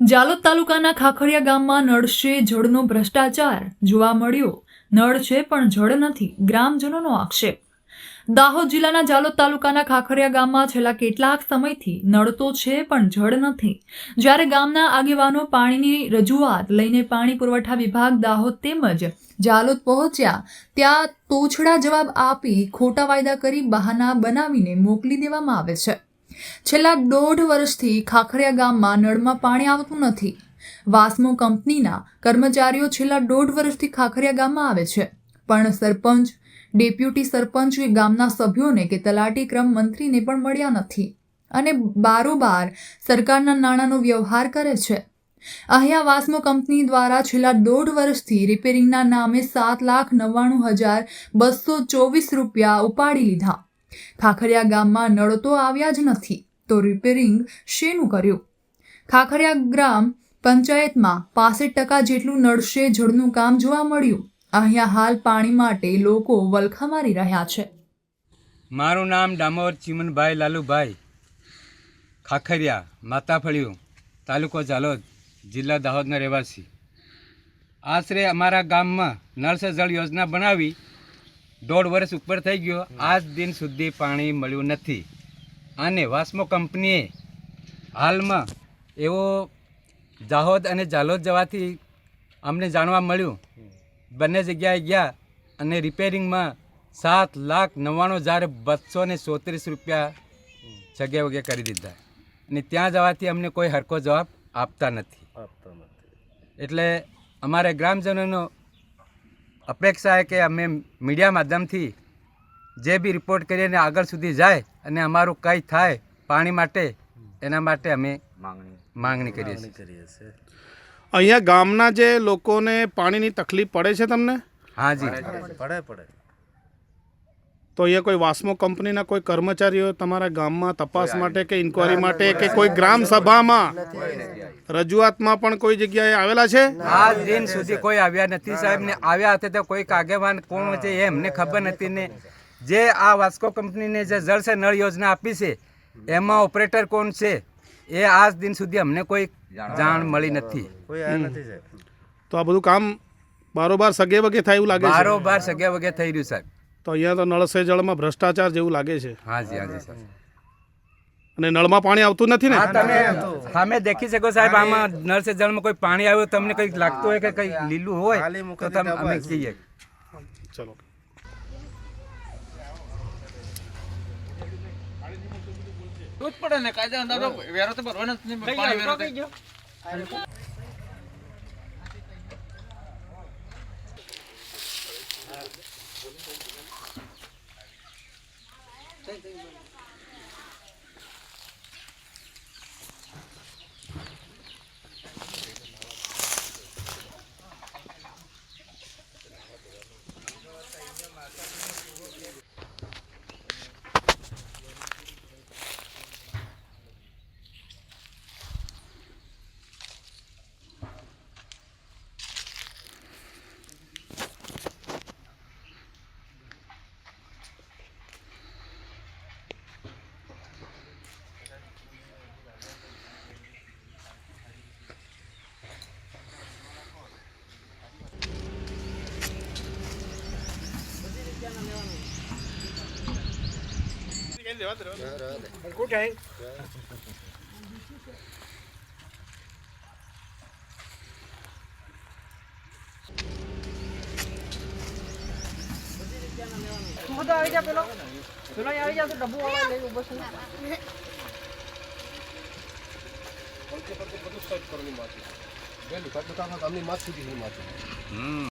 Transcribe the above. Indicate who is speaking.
Speaker 1: જાલોદ તાલુકાના ખાખરિયા ગામમાં નળશે જળનો ભ્રષ્ટાચાર. જોવા મળ્યો, નળ છે પણ જળ નથી, ગ્રામજનોનો આક્ષેપ. દાહોદ જિલ્લાના જાલોદ તાલુકાના ખાખરિયા ગામમાં છેલ્લા કેટલાક સમયથી નળ તો છે પણ જળ નથી. જ્યારે ગામના આગેવાનો પાણીની રજૂઆત લઈને પાણી પુરવઠા વિભાગ દાહોદ તેમજ જાલોદ પહોંચ્યા, ત્યાં તોછડા જવાબ આપી ખોટા વાયદા કરી બહાના બનાવીને મોકલી દેવામાં આવે છે. છેલ્લા દોઢ વર્ષથી ખાખરિયા ગામમાં નળમાં પાણી આવતું નથી. વાસ્મો કંપનીના કર્મચારીઓ છેલ્લા દોઢ વર્ષથી ખાખરિયા ગામમાં આવે છે. પણ સરપંચ, ડેપ્યુટી સરપંચ કે ગામના સભ્યોને કે તલાટી ક્રમ મંત્રીને પણ મળ્યા નથી અને બારોબાર સરકારના નાણાંનો વ્યવહાર કરે છે. અહીંયા વાસ્મો કંપની દ્વારા છેલ્લા દોઢ વર્ષથી રિપેરિંગના નામે સાત લાખ નવ્વાણું હજાર બસો ચોવીસ રૂપિયા ઉપાડી લીધા. ખાખરિયા ગામમાં નળ તો આવ્યા જ નથી, તો રિપેરિંગ શેનું કર્યું? ખાખરિયા ગ્રામ પંચાયતમાં પાસઠ ટકા જેટલું નળશે જળનું કામ જોવા મળ્યું. અહીંયા હાલ પાણી માટે લોકો વલખા મારી રહ્યા છે.
Speaker 2: મારું નામ ડામોર ચીમનભાઈ લાલુભાઈ. ખાખરિયા, માતાફળિયું, તાલુકો ઝાલોદ, જિલ્લા દાહોદના રહેવાસી. આશરે અમારા ગામમાં નળ સે જળ યોજના બનાવી દોઢ વર્ષ ઉપર થઈ ગયો. આજ દિન સુધી પાણી મળ્યું નથી. અને વાસ્મો કંપનીએ હાલમાં એવો જાહોદ અને જાલોદ જવાથી અમને જાણવા મળ્યું. બંને જગ્યાએ ગયા અને રિપેરિંગમાં સાત લાખ નવ્વાણું હજાર બસો ને ચોત્રીસ રૂપિયા જગ્યા વગે કરી દીધા. અને ત્યાં જવાથી અમને કોઈ હરકો જવાબ આપતા નથી. એટલે અમારે ગ્રામજનોનો અપેક્ષા છે કે અમે મીડિયા માધ્યમથી જે બી રિપોર્ટ કરીએ ને આગળ સુધી જાય અને અમારું કંઈ થાય પાણી માટે એના માટે અમે માંગણી. કરીએ
Speaker 3: છીએ.
Speaker 4: અહીંયા ગામના જે લોકોને પાણીની તકલીફ પડે છે તમને?
Speaker 2: હા જી.
Speaker 4: તો અહીંયા કોઈ વાસ્મો કંપનીના કોઈ કર્મચારીઓ તમારા ગામમાં તપાસ માટે કે ઇન્કવાયરી માટે કે કોઈ ગ્રામ સભામાં? રજૂઆતમાં પણ કોઈ જગ્યાએ આવેલા છે?
Speaker 2: આ દિન સુધી કોઈ આવ્યા નથી સાહેબ. ને આવ્યા હતા તો કોઈ આગેવાન કોણ છે એ એમને ખબર નથી ને જે આ વાસ્કો કંપનીને જે જળ છે નળ યોજના આપી છે એમાં ઓપરેટર કોણ છે એ આજ દિન સુધી અમને કોઈ જાણ મળી નથી.
Speaker 4: તો આ બધું કામ બારોબાર સગે વગે થાય એવું લાગે બારોબાર
Speaker 2: સગે વગે થઈ રહ્યું સાહેબ.
Speaker 4: તો અહીંયા તો નળ સે જળમાં ભ્રષ્ટાચાર જેવું લાગે છે.
Speaker 2: હાજી હાજી સાહેબ.
Speaker 4: અને નળમાં પાણી આવતું નથી ને? હા તમે
Speaker 2: સામે દેખી શકો સાહેબ આમાં નળ સે જળમાં કોઈ પાણી આવ્યું તમને કંઈક લાગતું હોય કે કંઈ લીલું હોય તો તમે અમે જઈએ
Speaker 4: ચલો.
Speaker 5: જ પડે ને કાયદા અંદાજો વેરો તો ભરવાનો જ નહીં પાણી વેરો
Speaker 6: 我们可以直接，可以，可以。
Speaker 3: Escuchen.
Speaker 6: હું તો આવી જા પેલો. પેલો આવી જા તો ડબ્બુ વાળા લઈ ઊભો છે.
Speaker 3: બધું સર્ચ કરવાની માથે બે દુકાન દુકાનમાં તમને માથ સુધી માથે.
Speaker 2: હમ.